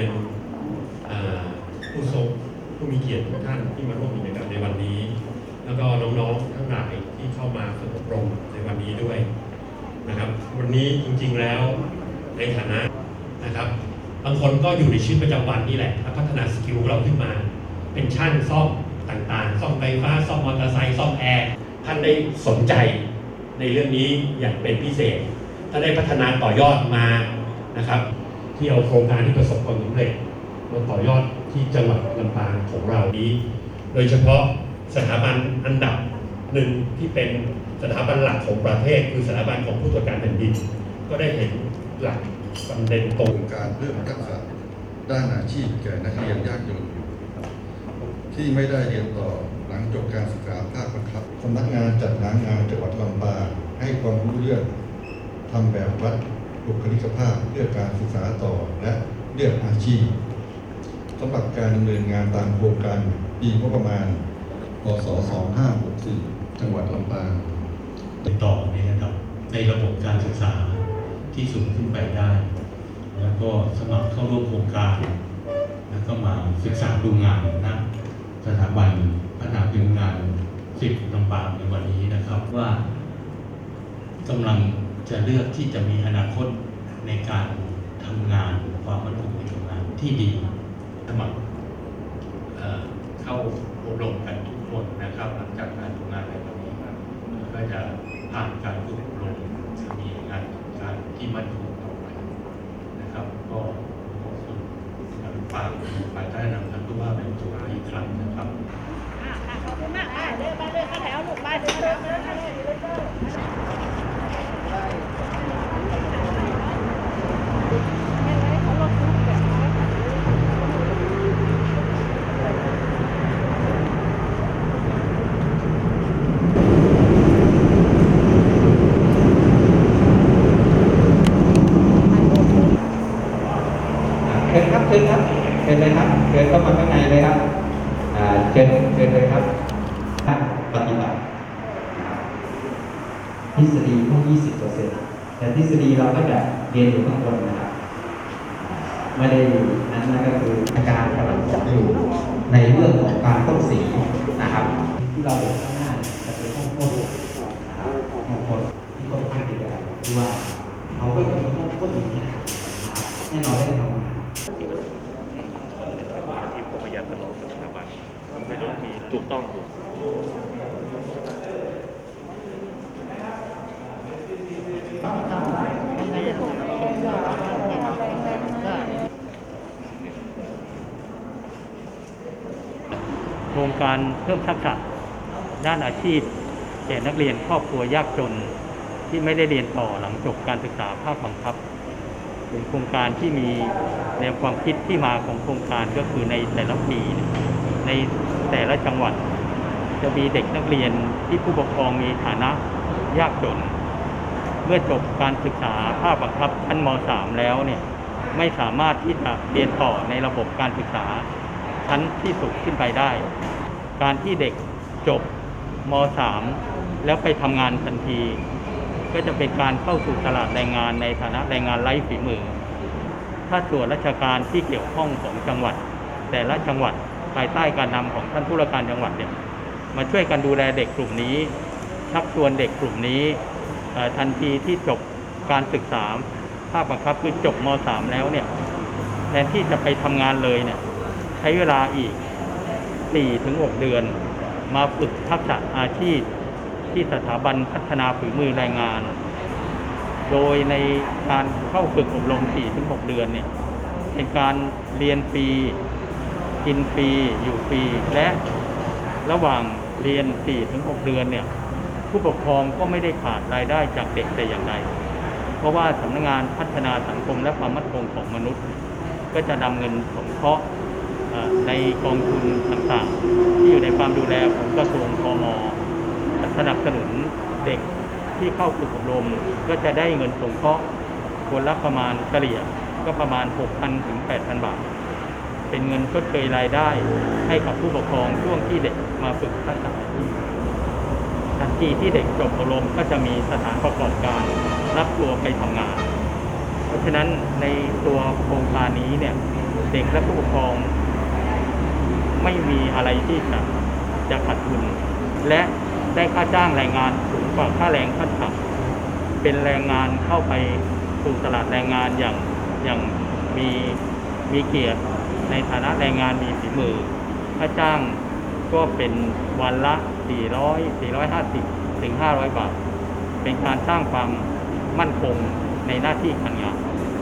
ยนเอ่อผู้ทรงผู้มีเกียรติทุกท่านที่มาร่วมกิจกรรมในวันนี้ แล้วก็น้องๆทั้งหลายที่เข้ามาฝึกอบรมในวันนี้ด้วยนะครับ วันนี้จริงๆแล้วในฐานะนะครับ บางคนก็อยู่ในชีวิตประจำวันนี่แหละพัฒนาสกิลเราขึ้นมา เป็นช่างซ่อมต่างๆ ซ่อมไฟฟ้า ซ่อมมอเตอร์ไซค์ ซ่อมแอร์ ท่านได้สนใจในเรื่องนี้อย่างเป็นพิเศษถ้าได้พัฒนาต่อยอดมานะครับ ที่เอาโครงการที่ประสบความสำเร็จมาต่อยอดที่จังหวัดลำปางของเรานี้ โดยเฉพาะสถาบันอันดับหนึ่งที่เป็นสถาบันหลักของประเทศ คือสถาบันของผู้ตรวจการแผ่นดิน ก็ได้เห็นหลักประเด็นตรงโครงการเพิ่มทักษะด้านอาชีพแก่นักเรียนยากจนอยู่ที่ไม่ได้เรียนต่อหลังจบการศึกษาภาคบังคับสำนักงานจัดหางานจังหวัดลำปางให้ความรู้เรื่องทำแบบวัด บุคลิกภาพเพื่อการศึกษาต่อและเลือกอาชีพสำหรับการดำเนินงานตามโครงการปีงบประมาณพศ2564 จังหวัดลำปางติดต่อเนี่ยนะครับในระบบการศึกษาที่สูงขึ้นไปได้ แล้วก็สมัครเข้าร่วมโครงการ แล้วก็มาศึกษาดูงานนะสถาบันพัฒนาฝีมืองานสิบลำปางในวันนี้นะครับว่ากำลัง จะเลือกที่จะมีอนาคตในการทำงานความมั่นคงในทำงานที่ดีสมัครเเข้าอบรมกันทุกคนนะครับ หลังจากการทำงานในวันนี้ครับก็จะผ่านการฝึกอบรมจะมีงานการที่มั่นคงต่อไปนะครับ ก็ขอบคุณการฝากภายใต้นำท่านผู้ว่าเป็นตัวอีกครั้งนะค่ะขอบคุณมากอะเดินมาเดินเข้าแถวลูกบ้านเดินเข้าแถวเดินเข้าแถวเดินเข้าแถวไม่ไว้เขาลดทุกแบบนี้ เชิญครับเชิญครับเชิญเลยครับเชิญเข้ามาข้างในเลยครับอ่าเชิญเชิญเลยครับครับปฏิบัติท ฤษฎีแค่ยี่สิบเปอร์เซ็นต์แต่ทฤษฎีเราก็จะเรียนอยู่ข้างบนนะครับ ไม่ได้อยู่นั้นนั่นก็คืออาจารย์กำลังสอนอยู่ในเรื่องของการพ่นสีนะครับ ที่เราเห็นข้างหน้าเนี่ยจะเป็นห้องพ่นนะครับห้องพ่นที่ค่อนข้างจะใหญ่ที่ว่าเขาก็จะมีห้องพ่นอย่างนี้ยนะครับแน่นอนได้ทำงานที่ผมพยายามตลอดสถาบันไม่ต้องมีถูกต้อง โครงการเพิ่มทักษะด้านอาชีพ แก่นักเรียนครอบครัวยากจนที่ไม่ได้เรียนต่อหลังจบการศึกษาภาคบังคับ เป็นโครงการที่มีแนวความคิดที่มาของโครงการก็คือในแต่ละปีในแต่ละจังหวัด จะมีเด็กนักเรียนที่ผู้ปกครองมีฐานะยากจน เมื่อจบการศึกษาภาคบังคับชั้นม .3 แล้วเนี่ยไม่สามารถที่จะเรียนต่อในระบบการศึกษา ชั้นที่สูงขึ้นไปได้ การที่เด็กจบม .3 แล้วไปทำงานทันที ก็จะเป็นการเข้าสู่ตลาดแรงงานในฐานะแรงงานไร้ฝีมือ ถ้าส่วนราชการที่เกี่ยวข้องของจังหวัด แต่ละจังหวัดภายใต้การนำของท่านผู้ว่าการจังหวัดเนี่ยมาช่วยกันดูแลเด็กกลุ่มนี้ ชักชวนเด็กกลุ่มนี้ทันทีที่จบการศึกษาภาคบังคับคือจบม .3 แล้วเนี่ยแทนที่จะไปทำงานเลยเนี่ย ใช้เวลาอีก 4-6 เดือน มาฝึกทักษะอาชีพที่สถาบันพัฒนาฝีมือแรงงาน โดยในการเข้าฝึกอบรม 4-6 เดือนเนี่ยเป็นการเรียนฟรีกินฟรีอยู่ฟรีและระหว่างเรียน 4-6 เดือนเนี่ยผู้ปกครองก็ไม่ได้ขาดรายได้จากเด็กแต่อย่างใดเพราะว่าสำนักงานพัฒนาสังคมและความมั่นคงของมนุษย์ ก็จะนำเงินสงเคราะห์ ในกองทุนต่างๆ ที่อยู่ในความดูแลของกระทรวงพมสนับสนุนเด็กที่เข้าฝึกอบรมก็จะได้เงินสงเคราะห์คนละประมาณเฉลี่ยก็ประมาณ 6,000 ถึง 8,000 บาท เป็นเงินชดเชยรายได้ให้กับผู้ปกครองช่วงที่เด็กมาฝึกทักษะอาชีพทันทีที่เด็กจบอบรมก็จะมีสถานประกอบการรับตัวไปทำงาน เพราะฉะนั้นในตัวโครงการนี้เนี่ยเด็กและผู้ปกครอง ไม่มีอะไรที่จะจะขาดทุน และได้ค่าจ้างแรงงานสูงกว่าค่าแรงขั้นต่ำเป็นแรงงานเข้าไปสู่ตลาดแรงงานอย่างอย่างมีมีเกียรติในฐานะแรงงานมีฝีมือค่าจ้างก็เป็นวันละ 400 450 ถึง 500 บาท เป็นการสร้างความมั่นคงในหน้าที่การงาน